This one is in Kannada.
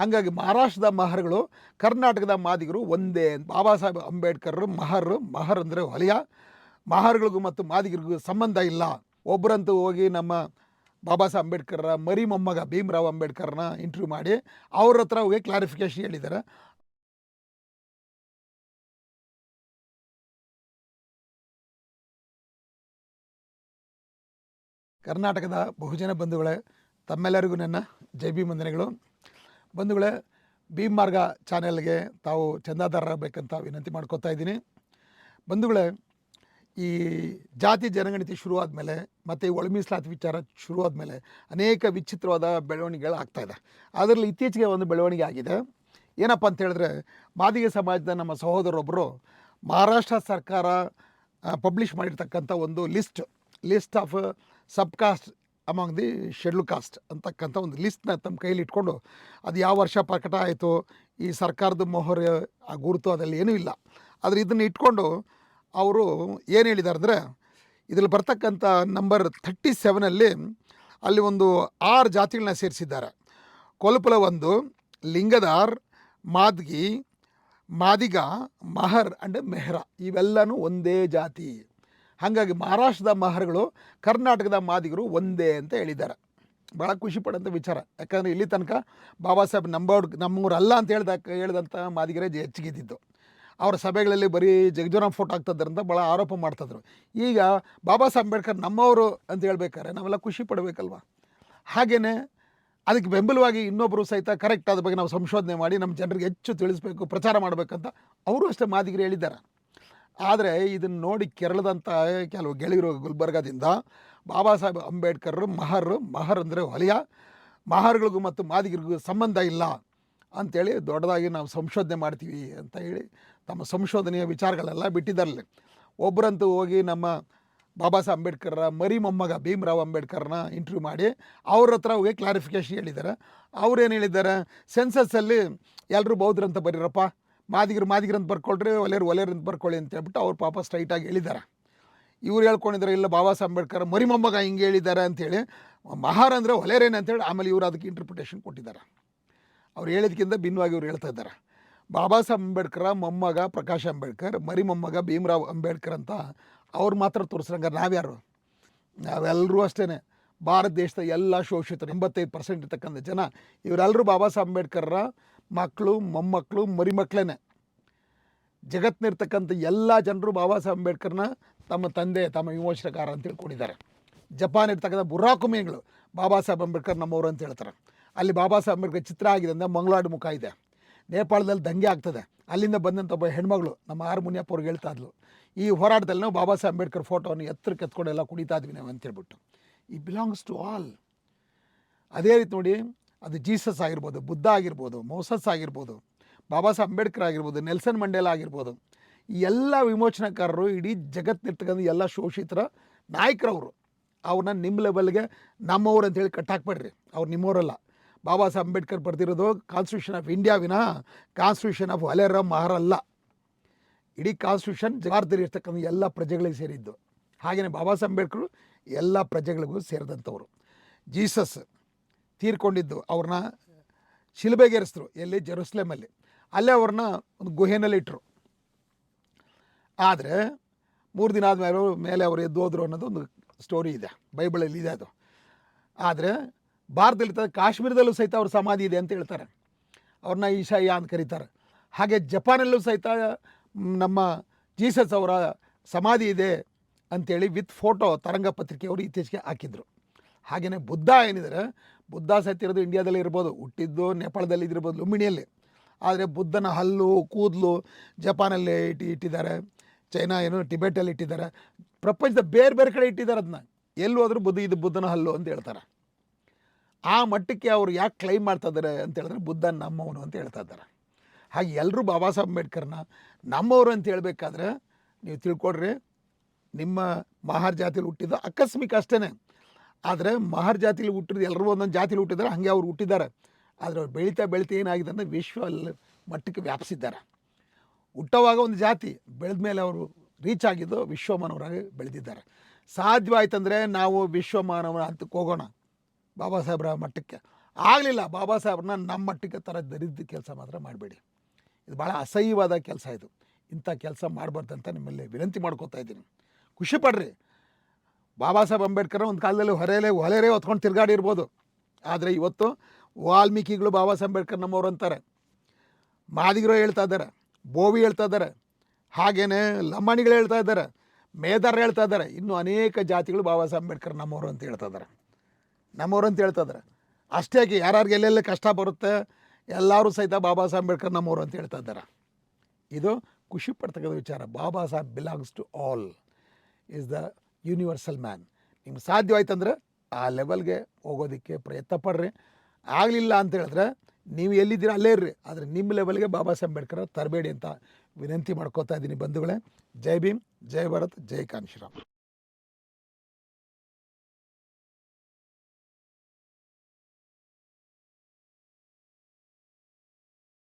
ಹಾಗಾಗಿ ಮಹಾರಾಷ್ಟ್ರದ ಮಹರ್ಗಳು, ಕರ್ನಾಟಕದ ಮಾದಿಗರು ಒಂದೇ ಬಾಬಾ ಸಾಹೇಬ್ ಅಂಬೇಡ್ಕರ್ ಮಹರ್ ಮಹರ್ ಅಂದರೆ ಹೊಲಿಯ ಮಹರ್ಗಳಿಗೂ ಮತ್ತು ಮಾದಿಗರಿಗೂ ಸಂಬಂಧ ಇಲ್ಲ. ಒಬ್ಬರಂತೂ ಹೋಗಿ ನಮ್ಮ ಬಾಬಾ ಸಾಹೇಬ್ ಅಂಬೇಡ್ಕರ್ರ, ಮರಿ ಮೊಮ್ಮಗ ಭೀಮರಾವ್ ಅಂಬೇಡ್ಕರ್ನ ಇಂಟರ್ವ್ಯೂ ಮಾಡಿ ಅವ್ರ ಹತ್ರ ಹೋಗಿ ಕ್ಲಾರಿಫಿಕೇಶನ್ ಹೇಳಿದ್ದಾರೆ. ಕರ್ನಾಟಕದ ಬಹುಜನ ಬಂಧುಗಳೇ, ತಮ್ಮೆಲ್ಲರಿಗೂ ನನ್ನ ಜೈ ಭೀಮ್ ವಂದನೆಗಳು. ಬಂಧುಗಳೇ, ಭೀಮ್ ಮಾರ್ಗ ಚಾನೆಲ್ಗೆ ತಾವು ಚಂದಾದಾರರಾಗಬೇಕಂತ ವಿನಂತಿ ಮಾಡ್ಕೋತಾ ಇದ್ದೀನಿ. ಬಂಧುಗಳೇ, ಈ ಜಾತಿ ಜನಗಣತಿ ಶುರುವಾದ ಮೇಲೆ ಮತ್ತು ಈ ವಿಚಾರ ಶುರುವಾದ ಮೇಲೆ ಅನೇಕ ವಿಚಿತ್ರವಾದ ಬೆಳವಣಿಗೆಗಳು ಆಗ್ತಾಯಿದೆ ಅದರಲ್ಲಿ ಇತ್ತೀಚೆಗೆ ಒಂದು ಬೆಳವಣಿಗೆ ಆಗಿದೆ. ಏನಪ್ಪ ಅಂತ ಹೇಳಿದ್ರೆ, ಮಾದಿಗ ಸಮಾಜದ ನಮ್ಮ ಸಹೋದರೊಬ್ಬರು ಮಹಾರಾಷ್ಟ್ರ ಸರ್ಕಾರ ಪಬ್ಲಿಷ್ ಮಾಡಿರ್ತಕ್ಕಂಥ ಒಂದು list list of sub caste among the schedule caste ಅಂತಕ್ಕಂಥ ಒಂದು ಲಿಸ್ಟ್ನ ತಮ್ಮ ಕೈಯಲ್ಲಿ ಇಟ್ಕೊಂಡು ಅದು ಯಾವ ವರ್ಷ ಪ್ರಕಟ ಆಯಿತು, ಈ ಸರ್ಕಾರದ ಮೊಹರ್ ಆ ಗುರುತು ಅದರಲ್ಲಿ ಏನೂ ಇಲ್ಲ. ಆದರೆ ಇದನ್ನು ಇಟ್ಕೊಂಡು ಅವರು ಏನು ಹೇಳಿದ್ದಾರೆ ಅಂದರೆ, ಇದರಲ್ಲಿ ಬರ್ತಕ್ಕಂಥ ನಂಬರ್ ಥರ್ಟಿ ಸೆವೆನಲ್ಲಿ ಅಲ್ಲಿ ಒಂದು ಆರು ಜಾತಿಗಳನ್ನ ಸೇರಿಸಿದ್ದಾರೆ. ಕೊಲ್ಪಲ ಒಂದು, ಲಿಂಗದಾರ್, ಮಾದ್ಗಿ, ಮಾದಿಗ, ಮಹರ್ ಆ್ಯಂಡ್ ಮೆಹ್ರಾ ಇವೆಲ್ಲನೂ ಒಂದೇ ಜಾತಿ. ಹಾಗಾಗಿ ಮಹಾರಾಷ್ಟ್ರದ ಮಹರ್ಗಳು, ಕರ್ನಾಟಕದ ಮಾದಿಗರು ಒಂದೇ ಅಂತ ಹೇಳಿದ್ದಾರೆ. ಭಾಳ ಖುಷಿ ಪಡೋಂಥ ವಿಚಾರ. ಯಾಕಂದರೆ ಇಲ್ಲಿ ತನಕ ಬಾಬಾ ಸಾಹೇಬ್ ನಂಬರ್ ನಮ್ಮೂರಲ್ಲ ಅಂತ ಹೇಳ್ದ, ಹೇಳಿದಂಥ ಮಾದಿಗರೇ ಹೆಚ್ಚಿಗಿದ್ದಿದ್ದು. ಅವರ ಸಭೆಗಳಲ್ಲಿ ಬರೀ ಜಗಜೀವನ ಫೋಟೋ ಆಗ್ತದ್ರಂತ ಭಾಳ ಆರೋಪ ಮಾಡ್ತಿದ್ರು. ಈಗ ಬಾಬಾ ಸಾಹೇಬ್ ಅಂಬೇಡ್ಕರ್ ನಮ್ಮವರು ಅಂತ ಹೇಳ್ಬೇಕಾದ್ರೆ ನಾವೆಲ್ಲ ಖುಷಿ ಪಡಬೇಕಲ್ವ? ಹಾಗೆಯೇ ಅದಕ್ಕೆ ಬೆಂಬಲವಾಗಿ ಇನ್ನೊಬ್ಬರು ಸಹಿತ ಕರೆಕ್ಟ್ ಅದ್ರ ಬಗ್ಗೆ ನಾವು ಸಂಶೋಧನೆ ಮಾಡಿ ನಮ್ಮ ಜನರಿಗೆ ಹೆಚ್ಚು ತಿಳಿಸ್ಬೇಕು, ಪ್ರಚಾರ ಮಾಡಬೇಕಂತ ಅವರು ಅಷ್ಟೇ ಮಾದಿಗರು ಹೇಳಿದ್ದಾರೆ. ಆದರೆ ಇದನ್ನು ನೋಡಿ ಕೆರಳದಂಥ ಕೆಲವು ಗೆಳೆಯರು ಗುಲ್ಬರ್ಗಾದಿಂದ ಬಾಬಾ ಸಾಹೇಬ್ ಅಂಬೇಡ್ಕರ್ ಮಹರ್ ಮಹರ್ ಅಂದರೆ ಹೊಲಿಯ ಮಹರ್ಗಳಿಗೂ ಮತ್ತು ಮಾದಿಗರಿಗೂ ಸಂಬಂಧ ಇಲ್ಲ ಅಂಥೇಳಿ ದೊಡ್ಡದಾಗಿ ನಾವು ಸಂಶೋಧನೆ ಮಾಡ್ತೀವಿ ಅಂತ ಹೇಳಿ ತಮ್ಮ ಸಂಶೋಧನೆಯ ವಿಚಾರಗಳೆಲ್ಲ ಬಿಟ್ಟಿದ್ದಾರಲ್ಲಿ. ಒಬ್ಬರಂತೂ ಹೋಗಿ ನಮ್ಮ ಬಾಬಾ ಸಾಹೇಬ್ ಅಂಬೇಡ್ಕರ್ರ, ಮರಿ ಮೊಮ್ಮಗ ಭೀಮರಾವ್ ಅಂಬೇಡ್ಕರ್ನ ಇಂಟರ್ವ್ಯೂ ಮಾಡಿ ಅವ್ರ ಹತ್ರ ಹೋಗಿ ಕ್ಲಾರಿಫಿಕೇಶನ್ ಹೇಳಿದ್ದಾರೆ. ಅವ್ರೇನು ಹೇಳಿದ್ದಾರೆ? ಸೆನ್ಸಸ್ಸಲ್ಲಿ ಎಲ್ಲರೂ ಬೌದ್ರಂತ ಬರೀರಪ್ಪ. ಮಾದಿಗರು ಮಾದಿಗರು ಅಂತ ಬರ್ಕೊಳ್ರಿ ಒಲೆಯರು ಒಲೆಯರು ಅಂತ ಬರ್ಕೊಳ್ಳಿ ಅಂತ ಹೇಳ್ಬಿಟ್ಟು ಅವ್ರು ಪಾಪ ಸ್ಟ್ರೈಟಾಗಿ ಹೇಳಿದ್ದಾರೆ ಇವ್ರು ಹೇಳ್ಕೊಂಡಿದ್ದಾರೆ ಇಲ್ಲ ಬಾಬಾ ಸಾಹೇಬ್ ಅಂಬೇಡ್ಕರ್ ಮರಿಮೊಮ್ಮಗ ಹಿಂಗೆ ಹೇಳಿದ್ದಾರೆ ಅಂತೇಳಿ ಮಹಾರ್ ಅಂದರೆ ಒಲೆಯರೇನು ಅಂತೇಳಿ ಆಮೇಲೆ ಇವರು ಅದಕ್ಕೆ ಇಂಟರ್ಪ್ರಿಟೇಷನ್ ಕೊಟ್ಟಿದ್ದಾರೆ ಅವ್ರು ಹೇಳಿದ್ಕಿಂತ ಭಿನ್ನವಾಗಿ ಇವ್ರು ಹೇಳ್ತಾ ಇದ್ದಾರೆ ಬಾಬಾ ಸಾಹೇಬ್ ಅಂಬೇಡ್ಕರ, ಮೊಮ್ಮಗ ಪ್ರಕಾಶ್ ಅಂಬೇಡ್ಕರ್ ಮರಿ ಮೊಮ್ಮಗ ಭೀಮರಾವ್ ಅಂಬೇಡ್ಕರ್ ಅಂತ ಅವ್ರು ಮಾತ್ರ ತೋರಿಸ್ರಂಗ, ನಾವ್ಯಾರು? ನಾವೆಲ್ಲರೂ ಅಷ್ಟೇ ಭಾರತ ದೇಶದ ಎಲ್ಲ ಶೋಷಿತರು, ಎಂಬತ್ತೈದು ಪರ್ಸೆಂಟ್ ಇರ್ತಕ್ಕಂಥ ಜನ ಇವರೆಲ್ಲರೂ ಬಾಬಾ ಸಾಹೇಬ್ ಅಂಬೇಡ್ಕರ್ರ ಮಕ್ಕಳು, ಮೊಮ್ಮಕ್ಕಳು ಮರಿಮಕ್ಕಳೇ ಜಗತ್ತಿನಿರ್ತಕ್ಕಂಥ ಎಲ್ಲ ಜನರು ಬಾಬಾ ಸಾಹೇಬ್ ಅಂಬೇಡ್ಕರ್ನ ತಮ್ಮ ತಂದೆ, ತಮ್ಮ ವಿಮೋಚನಕಾರ ಅಂತ ತಿಳ್ಕೊಂಡಿದ್ದಾರೆ. ಜಪಾನ್ ಇರ್ತಕ್ಕಂಥ ಬುರಾಕುಮಿಗಳು ಬಾಬಾ ಸಾಹೇಬ್ ಅಂಬೇಡ್ಕರ್ ನಮ್ಮವರು ಅಂತ ಹೇಳ್ತಾರೆ. ಅಲ್ಲಿ ಬಾಬಾ ಸಾಹೇಬ್ ಅಂಬೇಡ್ಕರ್ ಚಿತ್ರ ಆಗಿದೆ ಅಂದರೆ ಮಂಗಳಾಡು ಮುಖ ಇದೆ. ನೇಪಾಳದಲ್ಲಿ ದಂಗೆ ಆಗ್ತದೆ. ಅಲ್ಲಿಂದ ಬಂದಂಥ ಒಬ್ಬ ಹೆಣ್ಮಗಳು ನಮ್ಮ ಆರು ಮುನಿಯಪ್ಪ ಅವ್ರಿಗೆ ಹೇಳ್ತಾ ಇದ್ಲು, ಈ ಹೋರಾಟದಲ್ಲಿ ನಾವು ಬಾಬಾ ಸಾಹೇಬ್ ಅಂಬೇಡ್ಕರ್ ಫೋಟೋವನ್ನು ಎತ್ತರಕ್ಕೆ ಎತ್ಕೊಂಡು ಎಲ್ಲ ಕುಣಿತಾ ಇದ್ವಿ ನಾವು ಅಂತೇಳ್ಬಿಟ್ಟು ಈ ಬಿಲಾಂಗ್ಸ್ ಟು ಆಲ್ ಅದೇ ರೀತಿ ನೋಡಿ ಅದು ಜೀಸಸ್ ಆಗಿರ್ಬೋದು, ಬುದ್ಧ ಆಗಿರ್ಬೋದು, ಮೋಸಸ್ ಆಗಿರ್ಬೋದು, ಬಾಬಾ ಸಾಹೇಬ್ ಅಂಬೇಡ್ಕರ್ ಆಗಿರ್ಬೋದು, ನೆಲ್ಸನ್ ಮಂಡೇಲ ಆಗಿರ್ಬೋದು ಎಲ್ಲ ವಿಮೋಚನಾಕಾರರು ಇಡೀ ಜಗತ್ತಿರ್ತಕ್ಕಂಥ ಎಲ್ಲ ಶೋಷಿತರ ನಾಯಕರವರು. ಅವ್ರನ್ನ ನಿಮ್ಮ ಲೆವೆಲ್ಗೆ ನಮ್ಮವ್ರು ಅಂತೇಳಿ ಕಟ್ಟಾಕ್ಬೇಡ್ರಿ. ಅವ್ರು ನಿಮ್ಮವರಲ್ಲ. ಬಾಬಾ ಸಾಹೇಬ್ ಅಂಬೇಡ್ಕರ್ ಬರ್ದಿರೋದು ಕಾನ್ಸ್ಟಿಟ್ಯೂಷನ್ ಆಫ್ ಇಂಡಿಯಾ ವಿನ? ಕಾನ್ಸ್ಟಿಟ್ಯೂಷನ್ ಆಫ್ ಒಲೆರ ಮಹಾರಲ್ಲ. ಇಡೀ ಕಾನ್ಸ್ಟಿಟ್ಯೂಷನ್ ಜವಾಬ್ದಾರಿ ಇರ್ತಕ್ಕಂಥ ಎಲ್ಲ ಪ್ರಜೆಗಳಿಗೆ ಸೇರಿದ್ದು. ಹಾಗೆಯೇ ಬಾಬಾ ಸಾಹೇಬ್ ಅಂಬೇಡ್ಕರು ಎಲ್ಲ ಪ್ರಜೆಗಳಿಗೂ ಸೇರಿದಂಥವ್ರು. ಜೀಸಸ್ ತೀರ್ಕೊಂಡಿದ್ದು ಅವ್ರನ್ನ ಶಿಲ್ಬೆಗೇರಿಸಿದ್ರು ಎಲ್ಲಿ? ಜೆರೂಸ್ಲೇಮಲ್ಲಿ. ಅಲ್ಲೇ ಅವ್ರನ್ನ ಒಂದು ಗುಹೆನಲ್ಲಿ ಇಟ್ಟರು ಆದರೆ ಮೂರು ದಿನ ಆದಮೇಲೆ ಮೇಲೆ ಅವರು ಎದ್ದು ಹೋದರು ಅನ್ನೋದು ಒಂದು ಸ್ಟೋರಿ ಇದೆ. ಬೈಬಲಲ್ಲಿ ಇದೆ ಅದು. ಆದರೆ ಭಾರತದಲ್ಲಿ ಕಾಶ್ಮೀರದಲ್ಲೂ ಸಹಿತ ಅವ್ರ ಸಮಾಧಿ ಇದೆ ಅಂತ ಹೇಳ್ತಾರೆ. ಅವ್ರನ್ನ ಈಶಾಯ ಅಂತ ಕರೀತಾರೆ. ಹಾಗೆ ಜಪಾನಲ್ಲೂ ಸಹಿತ ನಮ್ಮ ಜೀಸಸ್ ಅವರ ಸಮಾಧಿ ಇದೆ ಅಂಥೇಳಿ ವಿತ್ ಫೋಟೋ ತರಂಗ ಪತ್ರಿಕೆಯವರು ಇತ್ತೀಚೆಗೆ ಹಾಕಿದ್ರು. ಹಾಗೆಯೇ ಬುದ್ಧ ಏನಿದ್ದಾರೆ ಬುದ್ಧ ಸತ್ತಿರೋದು ಇರೋದು ಇಂಡಿಯಾದಲ್ಲಿ ಇರ್ಬೋದು, ಹುಟ್ಟಿದ್ದು ನೇಪಾಳದಲ್ಲಿ ಇದಿರ್ಬೋದು ಲುಂಬಿಣಿಯಲ್ಲಿ. ಆದರೆ ಬುದ್ಧನ ಹಲ್ಲು, ಕೂದಲು ಜಪಾನಲ್ಲಿ ಇಟ್ಟು, ಇಟ್ಟಿದ್ದಾರೆ. ಚೈನಾ ಏನು ಟಿಬೆಟಲ್ಲಿ ಇಟ್ಟಿದ್ದಾರೆ. ಪ್ರಪಂಚದ ಬೇರೆ ಬೇರೆ ಕಡೆ ಇಟ್ಟಿದ್ದಾರೆ ಅದನ್ನ. ಎಲ್ಲಿ ಹೋದ್ರೂ ಬುದ್ಧ ಇದು ಬುದ್ಧನ ಹಲ್ಲು ಅಂತ ಹೇಳ್ತಾರೆ. ಆ ಮಟ್ಟಕ್ಕೆ ಅವರು ಯಾಕೆ ಕ್ಲೈಮ್ ಮಾಡ್ತಾ ಇದ್ದಾರೆ ಅಂತ ಹೇಳಿದ್ರೆ ಬುದ್ಧ ನಮ್ಮವನು ಅಂತ ಹೇಳ್ತಾ ಇದ್ದಾರೆ. ಹಾಗೆ ಎಲ್ಲರೂ ಬಾಬಾ ಸಾಹೇಬ್ ಅಂಬೇಡ್ಕರ್ನ ನಮ್ಮವರು ಅಂತ ಹೇಳಬೇಕಾದ್ರೆ, ನೀವು ತಿಳ್ಕೊಡ್ರಿ ನಿಮ್ಮ ಮಹಾರ್ ಜಾತಿಯಲ್ಲಿ ಹುಟ್ಟಿದ್ದು ಆಕಸ್ಮಿಕ ಅಷ್ಟೇ ಆದರೆ ಮಹರ್ ಜಾತಿಲಿ ಹುಟ್ಟಿದ ಎಲ್ಲರೂ ಒಂದೊಂದು ಜಾತಿಲಿ ಹುಟ್ಟಿದ್ದಾರೆ ಹಾಗೆ ಅವ್ರು ಹುಟ್ಟಿದ್ದಾರೆ. ಆದರೆ ಅವ್ರು ಬೆಳೀತಾ ಬೆಳೀತಾ ಏನಾಗಿದೆ ಅಂದರೆ ವಿಶ್ವ ಮಟ್ಟಕ್ಕೆ ವ್ಯಾಪಿಸಿದ್ದಾರೆ. ಹುಟ್ಟುವಾಗ ಒಂದು ಜಾತಿ, ಬೆಳೆದ ಮೇಲೆ ಅವರು ರೀಚ್ ಆಗಿದ್ದು ವಿಶ್ವಮಾನವರಾಗಿ ಬೆಳೆದಿದ್ದಾರೆ. ಸಾಧ್ಯವಾಯ್ತಂದರೆ ನಾವು ವಿಶ್ವಮಾನವರ ಹಂತಕ್ಕೆ ಹೋಗೋಣ ಬಾಬಾ ಸಾಹೇಬ್ರ ಮಟ್ಟಕ್ಕೆ. ಆಗಲಿಲ್ಲ, ಬಾಬಾ ಸಾಹೇಬ್ರನ್ನ ನಮ್ಮ ಮಟ್ಟಕ್ಕೆ ಥರ ದರಿದ್ದ ಕೆಲಸ ಮಾತ್ರ ಮಾಡಬೇಡಿ. ಇದು ಭಾಳ ಅಸಹ್ಯವಾದ ಕೆಲಸ ಇದು. ಇಂಥ ಕೆಲಸ ಮಾಡಬಾರ್ದಂತ ನಿಮ್ಮಲ್ಲಿ ವಿನಂತಿ ಮಾಡ್ಕೋತಾ ಇದ್ದೀನಿ. ಖುಷಿ ಪಡ್ರಿ. ಬಾಬಾ ಸಾಹೇಬ್ ಅಂಬೇಡ್ಕರ್ ಒಂದು ಕಾಲದಲ್ಲಿ ಹೊರೆಯಲೇ ಹೊಲೆರೇ ಹೊತ್ಕೊಂಡು ತಿರುಗಾಡಿರ್ಬೋದು. ಆದರೆ ಇವತ್ತು ವಾಲ್ಮೀಕಿಗಳು ಬಾಬಾ ಸಾಹೇಬ್ ಅಂಬೇಡ್ಕರ್ ನಮ್ಮವ್ರು ಅಂತಾರೆ. ಮಾದಿಗರು ಹೇಳ್ತಾ ಇದ್ದಾರೆ, ಬೋವಿ ಹೇಳ್ತಾ ಇದ್ದಾರೆ, ಹಾಗೇನೆ ಲಂಬಾಣಿಗಳು ಹೇಳ್ತಾ ಇದ್ದಾರೆ ಮೇಧಾರ ಹೇಳ್ತಾ ಇದ್ದಾರೆ. ಇನ್ನೂ ಅನೇಕ ಜಾತಿಗಳು ಬಾಬಾ ಸಾಹೇಬ್ ಅಂಬೇಡ್ಕರ್ ನಮ್ಮವರು ಅಂತ ಹೇಳ್ತಾ ಇದ್ದಾರೆ. ನಮ್ಮವರು ಅಂತ ಹೇಳ್ತಾ ಇದ್ದಾರೆ. ಅಷ್ಟೇ ಯಾಕೆ ಯಾರ್ಯಾರಿಗೆ ಎಲ್ಲೆಲ್ಲಿ ಕಷ್ಟ ಬರುತ್ತೆ, ಎಲ್ಲರೂ ಸಹಿತ ಬಾಬಾ ಸಾಹೇಬ್ ಅಂಬೇಡ್ಕರ್ ನಮ್ಮವರು ಅಂತ ಹೇಳ್ತಾ ಇದ್ದಾರೆ. ಇದು ಖುಷಿ ಪಡ್ತಕ್ಕಂಥ ವಿಚಾರ. Baba Saheb belongs to all is the universal man ನಿಮ್ಗೆ ಸಾಧ್ಯವಾಯ್ತಂದ್ರೆ ಆ ಲೆವೆಲ್ಗೆ ಹೋಗೋದಕ್ಕೆ ಪ್ರಯತ್ನ ಪಡ್ರಿ. ಆಗಲಿಲ್ಲ ಅಂತ ಹೇಳಿದ್ರೆ ನೀವು ಎಲ್ಲಿದ್ದೀರ? ಅಲ್ಲೇ ಇರ್ರಿ. ಆದರೆ ನಿಮ್ಮ ಲೆವೆಲ್ಗೆ ಬಾಬಾ ಸಾಹೇಬ್ ಅಂಬೇಡ್ಕರ್ ತರಬೇಡಿ ಅಂತ ವಿನಂತಿ ಮಾಡ್ಕೋತಾ ಇದ್ದೀನಿ ಬಂಧುಗಳೇ. ಜೈ ಭೀಮ್, ಜೈ ಭಾರತ್, ಜೈ ಕಾನ್ಶಿರಾಮ್